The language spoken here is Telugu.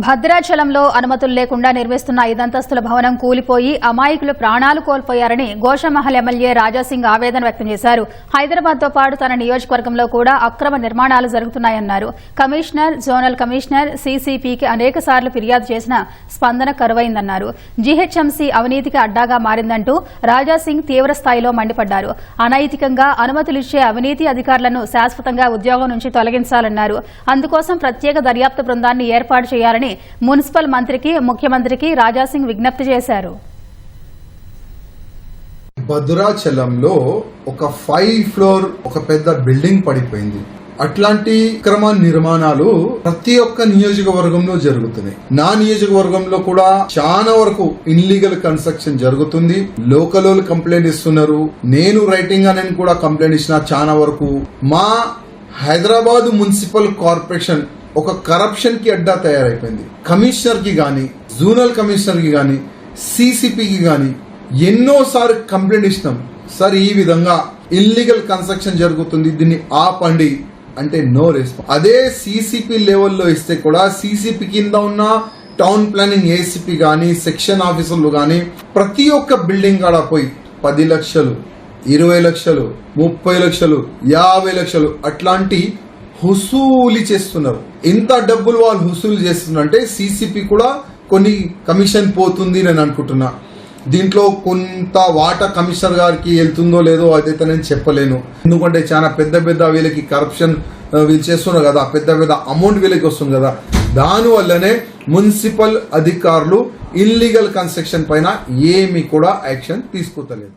భద్రాచలంలో అనుమతులు లేకుండా నిర్మిస్తున్న ఐదంతస్తుల భవనం కూలిపోయి అమాయకులు ప్రాణాలు కోల్పోయారని గోషమహల్ ఎమ్మెల్యే రాజాసింగ్ ఆవేదన వ్యక్తం చేశారు. హైదరాబాద్తో పాటు తన నియోజకవర్గంలో కూడా అక్రమ నిర్మాణాలు జరుగుతున్నాయన్నారు. కమిషనర్ జోనల్ కమిషనర్ సీసీపీకి అనేక సార్లు ఫిర్యాదు చేసినా స్పందన కరువైందన్నారు. జీహెచ్ఎంసీ అవినీతికి అడ్డాగా మారిందంటూ రాజాసింగ్ తీవ్ర స్థాయిలో మండిపడ్డారు. అనైతికంగా అనుమతులిచ్చే అవినీతి అధికారులను శాశ్వతంగా ఉద్యోగం నుంచి తొలగించాలన్నారు. అందుకోసం ప్రత్యేక దర్యాప్తు బృందాన్ని ఏర్పాటు చేయాలని మున్సిపల్ మంత్రికి ముఖ్యమంత్రికి రాజాసింగ్ విజ్ఞప్తి చేశారు. భద్రాచలంలో ఒక ఫైవ్ ఫ్లోర్ ఒక పెద్ద బిల్డింగ్ పడిపోయింది. అట్లాంటి క్రమ నిర్మాణాలు ప్రతి ఒక్క నియోజకవర్గంలో జరుగుతున్నాయి. నా నియోజకవర్గంలో కూడా చాలా వరకు ఇన్లీగల్ కన్స్ట్రక్షన్ జరుగుతుంది. లోకల్ కంప్లైంట్ ఇస్తున్నారు. నేను రైటింగ్ అని కూడా కంప్లైంట్ ఇచ్చిన చాలా వరకు. మా హైదరాబాద్ మున్సిపల్ కార్పొరేషన్ ఒక కరప్షన్కి అడ్డా తయారైపోయింది. కమిషనర్కి జూనల్ కమిషనర్కి కమిషనర్కి కానీ సిసిపికి ఎన్నోసార్లు కంప్లైంట్ ఇచ్చినాం. సార్ ఈ విధంగా ఇల్లీగల్ కన్స్ట్రక్షన్ జరుగుతుంది దీన్ని ఆపండి అంటే నో రెస్పాన్స్ అదే సిసిపి లెవెల్లో ఇస్తే కూడా సిసిపి కింద ఉన్న టౌన్ ప్లానింగ్ ఏసీపీ కానీ సెక్షన్ ఆఫీసర్లు కానీ ప్రతి ఒక్క బిల్డింగ్ కాడ పోయి పది లక్షలు ఇరవై లక్షలు ముప్పై లక్షలు యాభై లక్షలు అట్లాంటి హుసూలి చేస్తున్నారు. ఎంత డబ్బులు వాళ్ళు హుసూలు చేస్తున్నారు అంటే సిసిపి కూడా కొన్ని కమిషన్ పోతుంది నేను అనుకుంటున్నా. దీంట్లో కొంత వాటా కమిషనర్ గారికి వెళ్తుందో లేదో అదైతే నేను చెప్పలేను. ఎందుకంటే చాలా పెద్ద పెద్ద వీళ్ళకి కరప్షన్ వీళ్ళు చేస్తున్నారు కదా పెద్ద పెద్ద అమౌంట్ వీళ్ళకి వస్తుంది కదా. దానివల్లనే మున్సిపల్ అధికారులు ఇల్లీగల్ కన్స్ట్రక్షన్ పైన ఏమీ కూడా యాక్షన్ తీసుకోతలేదు.